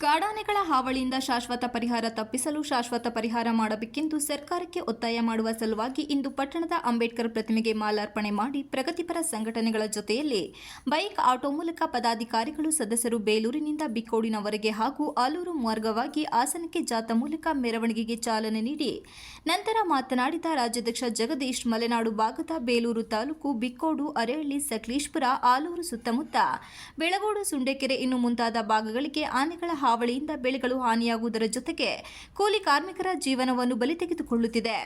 ಆನೆಗಳ ಹಾವಳಿಯಿಂದ ಶಾಶ್ವತ ಪರಿಹಾರ ತಪ್ಪಿಸಲು ಶಾಶ್ವತ ಪರಿಹಾರ ಮಾಡಬೇಕೆಂದು ಸರ್ಕಾರಕ್ಕೆ ಒತ್ತಾಯ ಮಾಡುವ ಸಲುವಾಗಿ ಇಂದು ಪಟ್ಟಣದ ಅಂಬೇಡ್ಕರ್ ಪ್ರತಿಮೆಗೆ ಮಾಲಾರ್ಪಣೆ ಮಾಡಿ ಪ್ರಗತಿಪರ ಸಂಘಟನೆಗಳ ಜೊತೆಯಲ್ಲಿ ಬೈಕ್ ಆಟೋ ಮೂಲಕ ಪದಾಧಿಕಾರಿಗಳು ಸದಸ್ಯರು ಬೇಲೂರಿನಿಂದ ಬಿಕ್ಕೋಡಿನವರೆಗೆ ಹಾಗೂ ಆಲೂರು ಮಾರ್ಗವಾಗಿ ಹಾಸನಕ್ಕೆ ಜಾಥಾ ಮೂಲಕ ಮೆರವಣಿಗೆಗೆ ಚಾಲನೆ ನೀಡಿ ನಂತರ ಮಾತನಾಡಿದ ರಾಜ್ಯಾಧ್ಯಕ್ಷ ಜಗದೀಶ್ ಮಲೆನಾಡು ಭಾಗದ ಬೇಲೂರು ತಾಲೂಕು ಬಿಕ್ಕೋಡು ಅರೆಹಳ್ಳಿ ಸಕಲೇಶ್ಪುರ, ಆಲೂರು ಸುತ್ತಮುತ್ತ, ಬೆಳಗೋಡು, ಸುಂಡೆಕೆರೆ ಇನ್ನು ಮುಂತಾದ ಭಾಗಗಳಿಗೆ ಆನೆಗಳ ಹಾವಳಿಯಿಂದ ಬೆಳೆಗಳು ಹಾನಿಯಾಗುವುದರ ಜೊತೆಗೆ ಕೂಲಿ ಕಾರ್ಮಿಕರ ಜೀವನವನ್ನು ಬಲಿ ತೆಗೆದುಕೊಳ್ಳುತ್ತಿದೆ.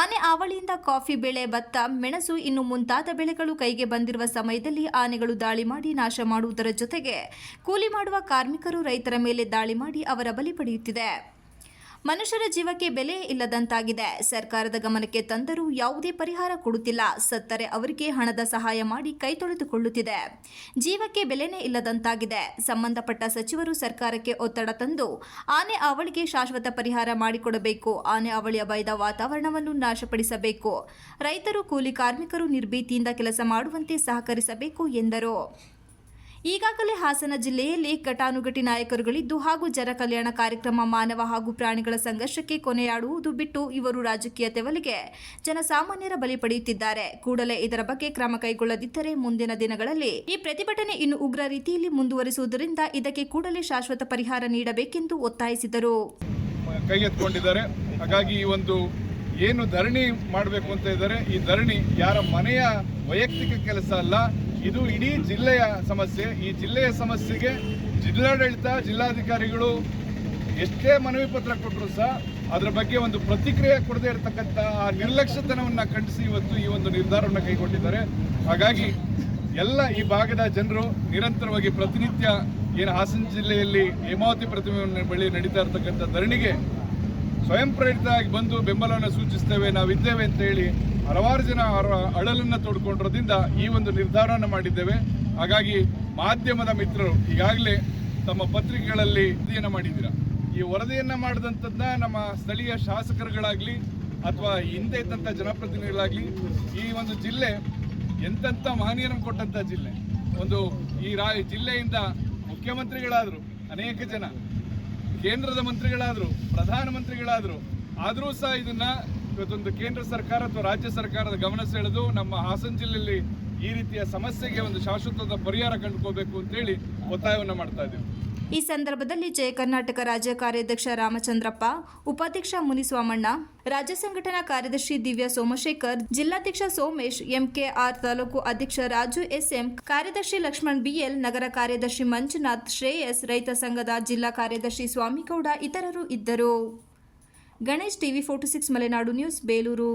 ಆನೆ ಹಾವಳಿಯಿಂದ ಕಾಫಿ ಬೆಳೆ ಭತ್ತ ಮೆಣಸು ಇನ್ನು ಮುಂತಾದ ಬೆಳೆಗಳು ಕೈಗೆ ಬಂದಿರುವ ಸಮಯದಲ್ಲಿ ಆನೆಗಳು ದಾಳಿ ಮಾಡಿ ನಾಶ ಮಾಡುವುದರ ಜೊತೆಗೆ ಕೂಲಿ ಮಾಡುವ ಕಾರ್ಮಿಕರು ರೈತರ ಮೇಲೆ ದಾಳಿ ಮಾಡಿ ಅವರ ಬಲಿ ಪಡೆಯುತ್ತಿದೆ. ಮನುಷ್ಯರ ಜೀವಕ್ಕೆ ಬೆಲೆ ಇಲ್ಲದಂತಾಗಿದೆ. ಸರ್ಕಾರದ ಗಮನಕ್ಕೆ ತಂದರೂ ಯಾವುದೇ ಪರಿಹಾರ ಕೊಡುತ್ತಿಲ್ಲ. ಸತ್ತರೆ ಅವರಿಗೆ ಹಣದ ಸಹಾಯ ಮಾಡಿ ಕೈ ತೊಳೆದುಕೊಳ್ಳುತ್ತಿದೆ. ಜೀವಕ್ಕೆ ಬೆಲೆನೇ ಇಲ್ಲದಂತಾಗಿದೆ. ಸಂಬಂಧಪಟ್ಟ ಸಚಿವರು ಸರ್ಕಾರಕ್ಕೆ ಒತ್ತಡ ತಂದು ಆನೆ ಅವಳಿಗೆ ಶಾಶ್ವತ ಪರಿಹಾರ ಮಾಡಿಕೊಡಬೇಕು. ಆನೆ ಅವಳಿಯ ಭಯದ ವಾತಾವರಣವನ್ನು ನಾಶಪಡಿಸಬೇಕು. ರೈತರು ಕೂಲಿ ಕಾರ್ಮಿಕರು ನಿರ್ಭೀತಿಯಿಂದ ಕೆಲಸ ಮಾಡುವಂತೆ ಸಹಕರಿಸಬೇಕು ಎಂದರು. ಈಗಾಗಲೇ ಹಾಸನ ಜಿಲ್ಲೆಯಲ್ಲಿ ಘಟಾನುಘಟಿ ನಾಯಕರುಗಳಿದ್ದು ಹಾಗೂ ಜನ ಕಲ್ಯಾಣ ಕಾರ್ಯಕ್ರಮ ಮಾನವ ಹಾಗೂ ಪ್ರಾಣಿಗಳ ಸಂಘರ್ಷಕ್ಕೆ ಕೊನೆಯಾಡುವುದು ಬಿಟ್ಟು ಇವರು ರಾಜಕೀಯ ತೆವಲಿಗೆ ಜನಸಾಮಾನ್ಯರ ಬಲಿ ಪಡೆಯುತ್ತಿದ್ದಾರೆ. ಕೂಡಲೇ ಇದರ ಬಗ್ಗೆ ಕ್ರಮ ಕೈಗೊಳ್ಳದಿದ್ದರೆ ಮುಂದಿನ ದಿನಗಳಲ್ಲಿ ಈ ಪ್ರತಿಭಟನೆ ಇನ್ನು ಉಗ್ರ ರೀತಿಯಲ್ಲಿ ಮುಂದುವರಿಸುವುದರಿಂದ ಇದಕ್ಕೆ ಕೂಡಲೇ ಶಾಶ್ವತ ಪರಿಹಾರ ನೀಡಬೇಕೆಂದು ಒತ್ತಾಯಿಸಿದರು. ಕೈಗೆತ್ತಿಕೊಂಡಿದ್ದಾರೆ ಹಾಗಾಗಿ ಈ ಒಂದು ಏನು ಧರಣಿ ಮಾಡಬೇಕು ಅಂತ ಇದ್ದಾರೆ. ಈ ಧರಣಿ ಯಾರ ಮನೆಯ ವೈಯಕ್ತಿಕ ಕೆಲಸ ಅಲ್ಲ. ಇದು ಇಡೀ ಜಿಲ್ಲೆಯ ಸಮಸ್ಯೆ. ಈ ಜಿಲ್ಲೆಯ ಸಮಸ್ಯೆಗೆ ಜಿಲ್ಲಾಡಳಿತ, ಜಿಲ್ಲಾಧಿಕಾರಿಗಳು ಎಷ್ಟೇ ಮನವಿ ಪತ್ರ ಕೊಟ್ಟರು ಸಹ ಅದರ ಬಗ್ಗೆ ಒಂದು ಪ್ರತಿಕ್ರಿಯೆ ಕೊಡದೇ ಇರತಕ್ಕಂಥ ಆ ನಿರ್ಲಕ್ಷ್ಯತನವನ್ನು ಖಂಡಿಸಿ ಇವತ್ತು ಈ ಒಂದು ನಿರ್ಧಾರವನ್ನು ಕೈಗೊಂಡಿದ್ದಾರೆ. ಹಾಗಾಗಿ ಎಲ್ಲ ಈ ಭಾಗದ ಜನರು ನಿರಂತರವಾಗಿ ಪ್ರತಿನಿತ್ಯ ಏನು ಹಾಸನ ಜಿಲ್ಲೆಯಲ್ಲಿ ಹೇಮಾವತಿ ಪ್ರತಿಮೆ ಬಳಿ ನಡೀತಾ ಇರತಕ್ಕಂಥ ಧರಣಿಗೆ ಸ್ವಯಂ ಪ್ರೇರಿತವಾಗಿ ಬಂದು ಬೆಂಬಲವನ್ನು ಸೂಚಿಸ್ತೇವೆ, ನಾವಿದ್ದೇವೆ ಅಂತ ಹೇಳಿ ಹಲವಾರು ಜನ ಅವರ ಅಳಲನ್ನು ತೋಡ್ಕೊಂಡಿರೋದ್ರಿಂದ ಈ ಒಂದು ನಿರ್ಧಾರವನ್ನು ಮಾಡಿದ್ದೇವೆ. ಹಾಗಾಗಿ ಮಾಧ್ಯಮದ ಮಿತ್ರರು ಈಗಾಗಲೇ ತಮ್ಮ ಪತ್ರಿಕೆಗಳಲ್ಲಿ ವರದಿಯನ್ನು ಮಾಡಿದ್ದೀರಾ? ಈ ವರದಿಯನ್ನು ಮಾಡಿದಂಥದ್ದನ್ನ ನಮ್ಮ ಸ್ಥಳೀಯ ಶಾಸಕರುಗಳಾಗಲಿ ಅಥವಾ ಹಿಂದೆ ಇದ್ದಂಥ ಜನಪ್ರತಿನಿಧಿಗಳಾಗಲಿ ಈ ಒಂದು ಜಿಲ್ಲೆ ಎಂತೆಂಥ ಮಹನೀಯರನ್ನು ಕೊಟ್ಟಂಥ ಜಿಲ್ಲೆ. ಒಂದು ಈ ರಾ ಜಿಲ್ಲೆಯಿಂದ ಮುಖ್ಯಮಂತ್ರಿಗಳಾದರು, ಅನೇಕ ಜನ, ಕೇಂದ್ರದ ಮಂತ್ರಿಗಳಾದರು ಪ್ರಧಾನಮಂತ್ರಿಗಳಾದರು ಆದರೂ ಸಹ ಇದನ್ನ ಇವತ್ತೊಂದು ಕೇಂದ್ರ ಸರ್ಕಾರ ಅಥವಾ ರಾಜ್ಯ ಸರ್ಕಾರದ ಗಮನ ಸೆಳೆದು ನಮ್ಮ ಹಾಸನ ಜಿಲ್ಲೆಯಲ್ಲಿ ಈ ರೀತಿಯ ಸಮಸ್ಯೆಗೆ ಒಂದು ಶಾಶ್ವತದ ಪರಿಹಾರ ಕಂಡುಕೋಬೇಕು ಅಂತೇಳಿ ಒತ್ತಾಯವನ್ನು ಮಾಡ್ತಾ ಇದ್ದೀವಿ. ಈ ಸಂದರ್ಭದಲ್ಲಿ ಜಯ ಕರ್ನಾಟಕ ರಾಜ್ಯ ಕಾರ್ಯಾಧ್ಯಕ್ಷ ರಾಮಚಂದ್ರಪ್ಪ, ಉಪಾಧ್ಯಕ್ಷ ಮುನಿಸ್ವಾಮಣ್ಣ, ರಾಜ್ಯ ಸಂಘಟನಾ ಕಾರ್ಯದರ್ಶಿ ದಿವ್ಯಾ ಸೋಮಶೇಖರ್, ಜಿಲ್ಲಾಧ್ಯಕ್ಷ ಸೋಮೇಶ್, ಎಂಕೆಆರ್ ತಾಲೂಕು ಅಧ್ಯಕ್ಷ ರಾಜು ಎಸ್ಎಂ, ಕಾರ್ಯದರ್ಶಿ ಲಕ್ಷ್ಮಣ್ ಬಿಎಲ್, ನಗರ ಕಾರ್ಯದರ್ಶಿ ಮಂಜುನಾಥ್ ಶ್ರೇಯಸ್, ರೈತ ಸಂಘದ ಜಿಲ್ಲಾ ಕಾರ್ಯದರ್ಶಿ ಸ್ವಾಮಿಗೌಡ ಇತರರು ಇದ್ದರು. Ganesh TV forty six Malenadu news Belur.